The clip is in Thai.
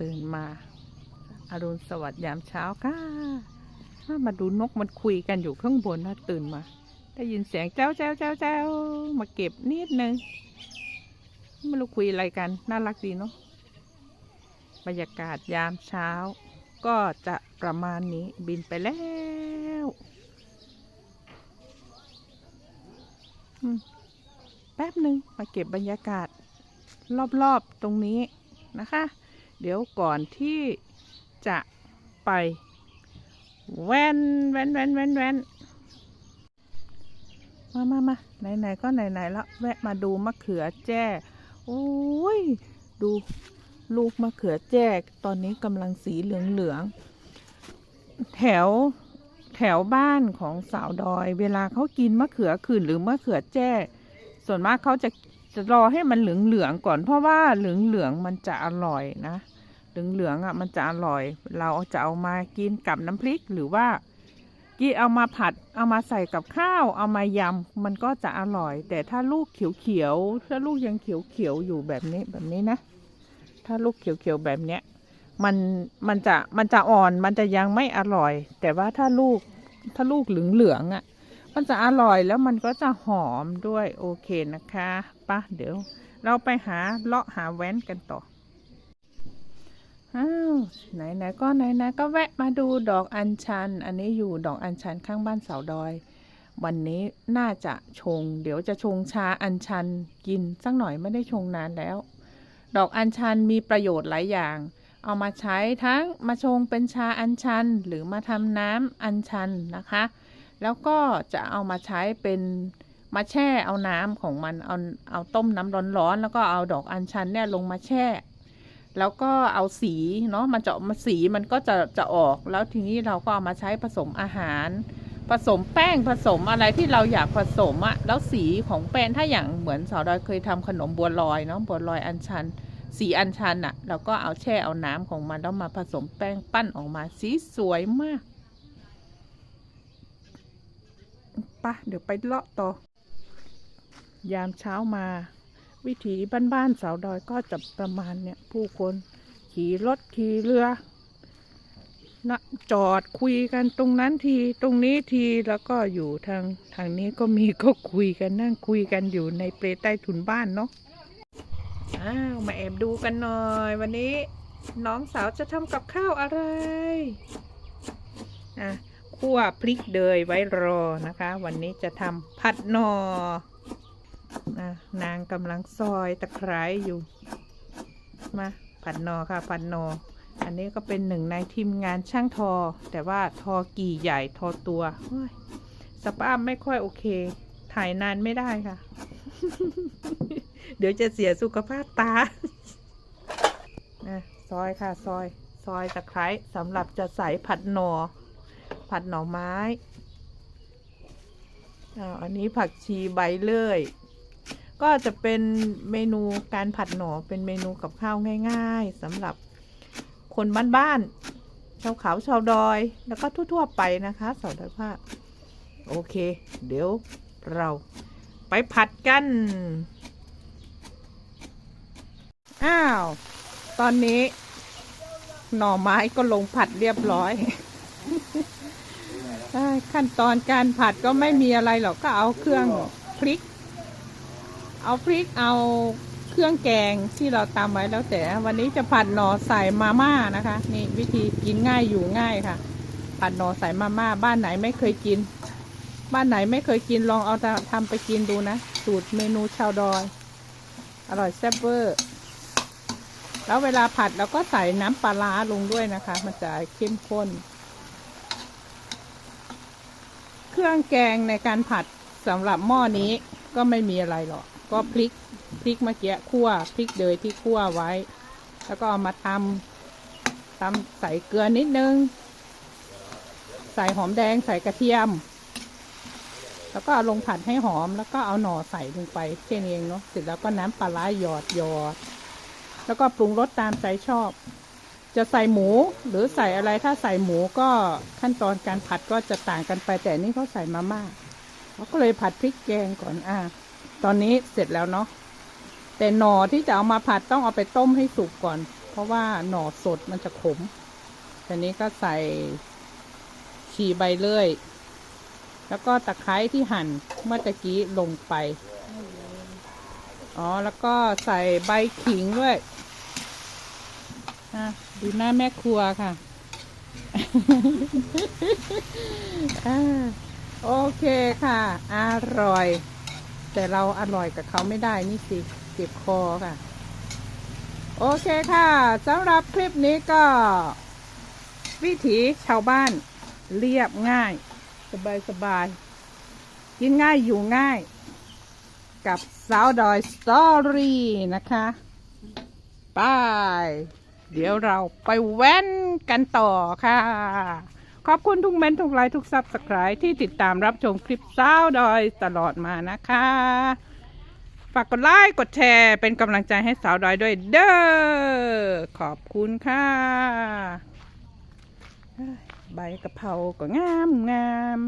ตื่นมาอารุณสวัสดิ์ยามเช้าค่ะมามาดูนกมันคุยกันอยู่ข้างบนนะตื่นมา ได้ยินเสียงเจ้าเจ้าเจ้าเจ้ามาเก็บนิดนึงไม่รู้คุยอะไรกัน น่ารักดีเนาะบรรยากาศยามเช้า ก็จะประมาณนี้บินไปแล้วแป๊บหนึ่งมาเก็บบรรยากาศ รอบ ๆ ตรงนี้นะคะ เดี๋ยวก่อนที่จะไปแว่นแว่นแว่นแว่นแว่นมามามาไหนๆก็ไหนๆแล้วแวะมาดูมะเขือแจ้โอ้ย ดูลูกมะเขือแจ้ตอนนี้กำลังสีเหลืองๆแถวแถวบ้านของสาวดอย เวลาเขากินมะเขือขื่นหรือมะเขือแจ้ ส่วนมากเขาจะ จะรอให้มันเหลืองๆก่อน เพราะว่าเหลืองๆมันจะอร่อยนะ เหลืองๆอะมันจะอร่อย เราจะเอามากินกับน้ำพริกหรือว่ากินเอามาผัด เอามาใส่กับข้าว เอามายำมันก็จะอร่อย แต่ถ้าลูกเขียวๆถ้าลูกยังเขียวๆอยู่แบบนี้แบบนี้นะ ถ้าลูกเขียวๆแบบเนี้ยมันมันจะมันจะอ่อนมันจะยังไม่อร่อย แต่ว่าถ้าลูกถ้าลูกเหลืองๆอะ มันจะอร่อยแล้วมันก็จะหอมด้วยโอเคนะคะปะเดี๋ยว เราไปหาเลาะหาแว้นกันต่ออ้าวไหนๆก็ไหนๆก็แวะมาดูดอกอัญชัน อันนี้อยู่ดอกอัญชันข้างบ้านเสาดอย วันนี้น่าจะชง เดี๋ยวจะชงชาอัญชันกินสักหน่อยไม่ได้ชงนานแล้ว ดอกอัญชันมีประโยชน์หลายอย่าง เอามาใช้ทั้งมาชงเป็นชาอัญชันหรือมาทำน้ำอัญชันนะคะ แล้วก็จะเอามาใช้เป็นมาแช่เอาน้ำของมันเอาเอาต้มน้ำร้อนๆแล้วก็เอาดอกอัญชันเนี่ยลงมาแช่ แล้วก็เอาสีเนาะมันจะมาสีมันก็จะจะออก แล้วทีนี้เราก็เอามาใช้ผสมอาหาร ผสมแป้งผสมอะไรที่เราอยากผสมอะแล้วสีของแป้งถ้าอย่างเหมือนสาวดอยเคยทำขนมบัวลอยเนาะบัวลอยอัญชัน สีอัญชันอะเราก็เอาแช่เอาน้ำของมันแล้วมาผสมแป้งปั้นออกมาสีสวยมาก ปะเดี๋ยวไปเลาะต่อ ยามเช้ามา วิถีบ้านๆสาวดอยก็จะประมาณเนี่ย ผู้คนขี่รถขี่เรือนะจอดคุยกันตรงนั้นทีตรงนี้ทีแล้วก็อยู่ทางทางนี้ก็มีก็คุยกันนั่งคุยกันอยู่ในเปลใต้ถุนบ้านเนาะอ้าวมาแอบดูกันหน่อย วันนี้น้องสาวจะทำกับข้าวอะไรอะ คั่วพริกเดยไว้รอนะคะ วันนี้จะทำผัดหนอนะนางกำลังซอยตะไคร้อยู่ มาผัดหนอค่ะผัดหนอ อันนี้ก็เป็นหนึ่งในทีมงานช่างทอ แต่ว่าทอกี่ใหญ่ทอตัวเฮ้ยสภาพไม่ค่อยโอเค ถ่ายนานไม่ได้ค่ะ เดี๋ยวจะเสียสุขภาพตานะซอยค่ะซอย ซอยตะไคร้สำหรับจะใส่ผัดหนอ ผัดหน่อไม้อาอันนี้ผักชีใบเลื่อย ก็จะเป็นเมนูการผัดหน่อเป็นเมนูกับข้าวง่าย ๆสำหรับคนบ้านๆชาวเขาชาวดอยแล้วก็ทั่วๆไปนะคะสาวดอยภาคโอเค เดี๋ยวเราไปผัดกัน อ้าว ตอนนี้หน่อไม้ก็ลงผัดเรียบร้อย ขั้นตอนการผัดก็ไม่มีอะไรหรอกก็เอาเครื่องพริก เอาพริกเอาเครื่องแกงที่เราตำไว้แล้วแต่ วันนี้จะผัดหน่อใส่มาม่านะคะ นี่วิธีกินง่ายอยู่ง่ายค่ะ ผัดหน่อใส่มาม่าบ้านไหนไม่เคยกิน บ้านไหนไม่เคยกินลองเอาทำไปกินดูนะ สูตรเมนูชาวดอย อร่อยแซ่บเวอร์ แล้วเวลาผัดเราก็ใส่น้ำปลาร้าลงด้วยนะคะ มันจะเข้มข้น เค รื่องแกงในการผัดสำหรับหม้อนี้ก็ไม่มีอะไรหรอก ก็พริกพริกเมื่อกี้คั่วพริกเดยที่คั่วไว้ แล้วก็เอามาตำตำใส่เกลือนิดนึง ใส่หอมแดงใส่กระเทียม แล้วก็เอาลงผัดให้หอมแล้วก็เอาหน่อใส่ลงไปแค่นี้เองเนาะเสร็จแล้วก็น้ำปลาร้าหยอดหยอด แล้วก็ปรุงรสตามใจชอบ จะใส่หมูหรือใส่อะไรถ้าใส่หมูก็ขั้นตอนการผัดก็จะต่างกันไปแต่นี่เขาใส่มาม่าเขาก็เลยผัดพริกแกงก่อนอ่าตอนนี้เสร็จแล้วเนาะแต่หน่อที่จะเอามาผัดต้องเอาไปต้มให้สุกก่อน เพราะว่าหน่อสดมันจะขมแต่นี้ก็ใส่ฉีใบเลื่อย แล้วก็ตะไคร้ที่หั่นเมื่อตะกี้ลงไป อ๋อ แล้วก็ใส่ใบขิงด้วย อะดูหน้าแม่ครัวค่ะอ่าโอเคค่ะ อร่อย แต่เราอร่อยกับเขาไม่ได้นี่สิเจ็บคอค่ะ โอเคค่ะสำหรับคลิปนี้ก็ วิถีชาวบ้านเรียบง่าย สบายสบายกินง่ายอยู่ง่าย กับสาวดอยสตอรี่นะคะไป เดี๋ยวเราไปแว้นกันต่อค่ะ ขอบคุณทุกเมนทุกไลค์ทุกซับสไครต์ที่ติดตามรับชมคลิปสาวดอยตลอดมานะคะ ฝากกดไลค์กดแชร์เป็นกำลังใจให้สาวดอยด้วยเด้อขอบคุณค่ะใบกะเพราก็งามงาม